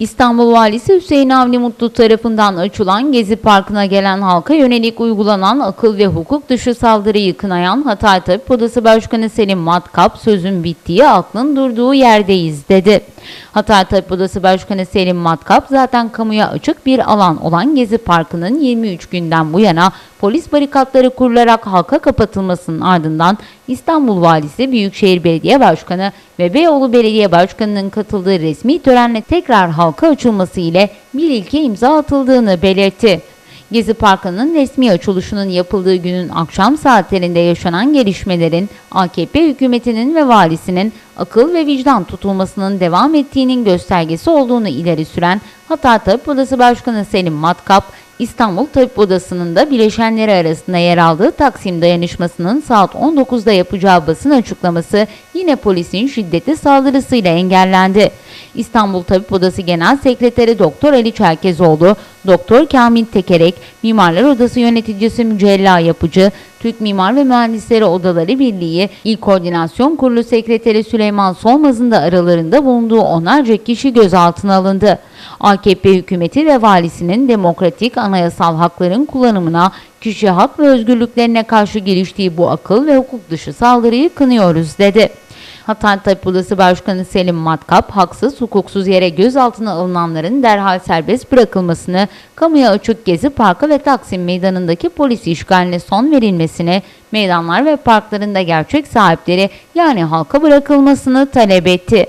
İstanbul Valisi Hüseyin Avni Mutlu tarafından açılan Gezi Parkı'na gelen halka yönelik uygulanan akıl ve hukuk dışı saldırıyı kınayan Hatay Tabip Odası Başkanı Selim Matkap sözün bittiği aklın durduğu yerdeyiz dedi. Hatay Tabip Odası Başkanı Selim Matkap zaten kamuya açık bir alan olan Gezi Parkı'nın 23 günden bu yana polis barikatları kurularak halka kapatılmasının ardından İstanbul Valisi Büyükşehir Belediye Başkanı ve Beyoğlu Belediye Başkanı'nın katıldığı resmi törenle tekrar halka açılması ile bir ilke imza atıldığını belirtti. Gezi Parkı'nın resmi açılışının yapıldığı günün akşam saatlerinde yaşanan gelişmelerin AKP hükümetinin ve valisinin akıl ve vicdan tutulmasının devam ettiğinin göstergesi olduğunu ileri süren Hatay Tabip Odası Başkanı Selim Matkap, İstanbul Tabip Odası'nın da bileşenleri arasında yer aldığı Taksim dayanışmasının saat 19'da yapacağı basın açıklaması yine polisin şiddetli saldırısıyla engellendi. İstanbul Tabip Odası Genel Sekreteri Doktor Ali Çerkezoğlu, Doktor Kamil Tekerek, Mimarlar Odası Yöneticisi Mücella Yapıcı, Türk Mimar ve Mühendisleri Odaları Birliği İl Koordinasyon Kurulu Sekreteri Süleyman Solmaz'ın da aralarında bulunduğu onlarca kişi gözaltına alındı. AKP hükümeti ve valisinin demokratik anayasal hakların kullanımına, kişi hak ve özgürlüklerine karşı giriştiği bu akıl ve hukuk dışı saldırıyı kınıyoruz dedi. Hatay Tabip Odası Başkanı Selim Matkap, haksız hukuksuz yere gözaltına alınanların derhal serbest bırakılmasını, kamuya açık Gezi Parkı ve Taksim Meydanı'ndaki polis işgaline son verilmesini, meydanlar ve parklarında gerçek sahipleri yani halka bırakılmasını talep etti.